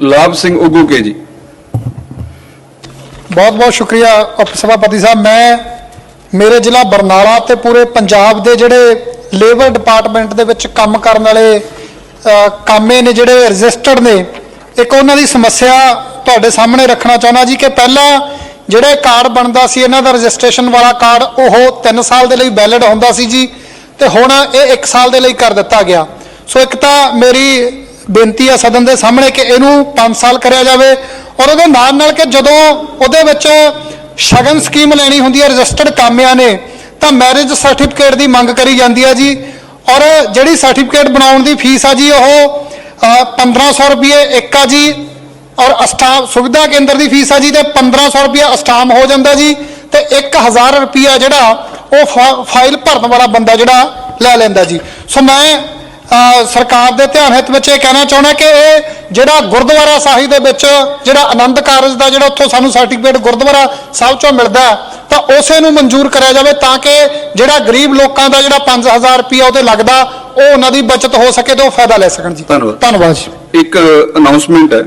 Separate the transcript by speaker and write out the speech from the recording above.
Speaker 1: ਲਾਭ ਸਿੰਘ ਉਗੂਕੇ ਜੀ।
Speaker 2: ਬਹੁਤ ਬਹੁਤ ਸ਼ੁਕਰੀਆ ਉਪ ਸਭਾਪਤੀ ਸਾਹਿਬ। ਮੈਂ ਮੇਰੇ ਜ਼ਿਲ੍ਹਾ ਬਰਨਾਲਾ ਤੇ ਪੂਰੇ ਪੰਜਾਬ ਦੇ ਜਿਹੜੇ ਲੇਬਰ ਡਿਪਾਰਟਮੈਂਟ ਦੇ ਵਿੱਚ ਕੰਮ ਕਰਨ ਵਾਲੇ ਕਾਮੇ ਨੇ ਜਿਹੜੇ ਰਜਿਸਟਰਡ ਨੇ, ਇੱਕ ਉਹਨਾਂ ਦੀ ਸਮੱਸਿਆ ਤੁਹਾਡੇ ਸਾਹਮਣੇ ਰੱਖਣਾ ਚਾਹੁੰਦਾ ਜੀ ਕਿ ਪਹਿਲਾਂ ਜਿਹੜੇ ਕਾਰਡ ਬਣਦਾ ਸੀ, ਇਹਨਾਂ ਦਾ ਰਜਿਸਟ੍ਰੇਸ਼ਨ ਵਾਲਾ ਕਾਰਡ, ਉਹ 3 ਸਾਲ ਦੇ ਲਈ ਵੈਲਿਡ ਹੁੰਦਾ ਸੀ ਜੀ ਤੇ ਹੁਣ ਇਹ 1 ਸਾਲ ਦੇ ਲਈ ਕਰ ਦਿੱਤਾ ਗਿਆ। ਸੋ ਇੱਕ ਤਾਂ ਮੇਰੀ ਬੇਨਤੀ ਆ ਸਦਨ ਦੇ ਸਾਹਮਣੇ ਕਿ ਇਹਨੂੰ 5 ਸਾਲ ਕਰਿਆ ਜਾਵੇ ਔਰ ਉਹਦੇ ਨਾਲ ਨਾਲ ਕਿ ਜਦੋਂ ਉਹਦੇ ਵਿੱਚ ਸ਼ਗਨ ਸਕੀਮ ਲੈਣੀ ਹੁੰਦੀ ਹੈ ਰਜਿਸਟਰਡ ਕਾਮਿਆਂ ਨੇ ਤਾਂ ਮੈਰਿਜ ਸਰਟੀਫਿਕੇਟ ਦੀ ਮੰਗ ਕਰੀ ਜਾਂਦੀ ਆ ਜੀ। ਔਰ ਜਿਹੜੀ ਸਰਟੀਫਿਕੇਟ ਬਣਾਉਣ ਦੀ ਫੀਸ ਆ ਜੀ ਉਹ ਅ, 1500 ਰੁਪਏ ਇੱਕ ਆ ਜੀ। ਔਰ ਅਸਟਾਮ ਸੁਵਿਧਾ ਕੇਂਦਰ ਦੀ ਫੀਸ ਆ ਜੀ ਤੇ 1500 ਰੁਪਏ ਅਸਟਾਮ ਹੋ ਜਾਂਦਾ ਜੀ। ਤੇ 1000 ਰੁਪਿਆ ਜਿਹੜਾ ਉਹ ਫਾ- ਫਾਈਲ ਭਰਨ ਵਾਲਾ ਬੰਦਾ ਜਿਹੜਾ ਲੈ ਲੈਂਦਾ ਜੀ। ਸੋ ਮੈਂ ਸਰਕਾਰ ਦੇ ਧਿਆਨ ਹਿੱਤ ਵਿੱਚ ਇਹ ਕਹਿਣਾ ਚਾਹੁੰਦਾ ਕਿ ਇਹ ਜਿਹੜਾ ਗੁਰਦੁਆਰਾ ਸਾਹਿਬ ਦੇ ਵਿੱਚ ਜਿਹੜਾ ਆਨੰਦ ਕਾਰਜ ਦਾ ਜਿਹੜਾ ਉੱਥੋਂ ਸਾਨੂੰ ਸਰਟੀਫਿਕੇਟ ਗੁਰਦੁਆਰਾ ਸਾਹਿਬ ਚੋਂ ਮਿਲਦਾ ਤਾਂ ਉਸੇ ਨੂੰ ਮਨਜ਼ੂਰ ਕਰਿਆ ਜਾਵੇ ਤਾਂ ਕਿ ਜਿਹੜਾ ਗਰੀਬ ਲੋਕਾਂ ਦਾ ਜਿਹੜਾ 5000 ਰੁਪਇਆ ਉਹਤੇ ਲੱਗਦਾ ਉਹ ਉਹਨਾਂ ਦੀ ਬਚਤ ਹੋ ਸਕੇ ਤੇ ਉਹ ਫਾਇਦਾ ਲੈ ਸਕਣ ਜੀ।
Speaker 1: ਧੰਨਵਾਦ।
Speaker 2: ਧੰਨਵਾਦ ਜੀ।
Speaker 1: ਇੱਕ ਅਨਾਉਂਸਮੈਂਟ ਹੈ।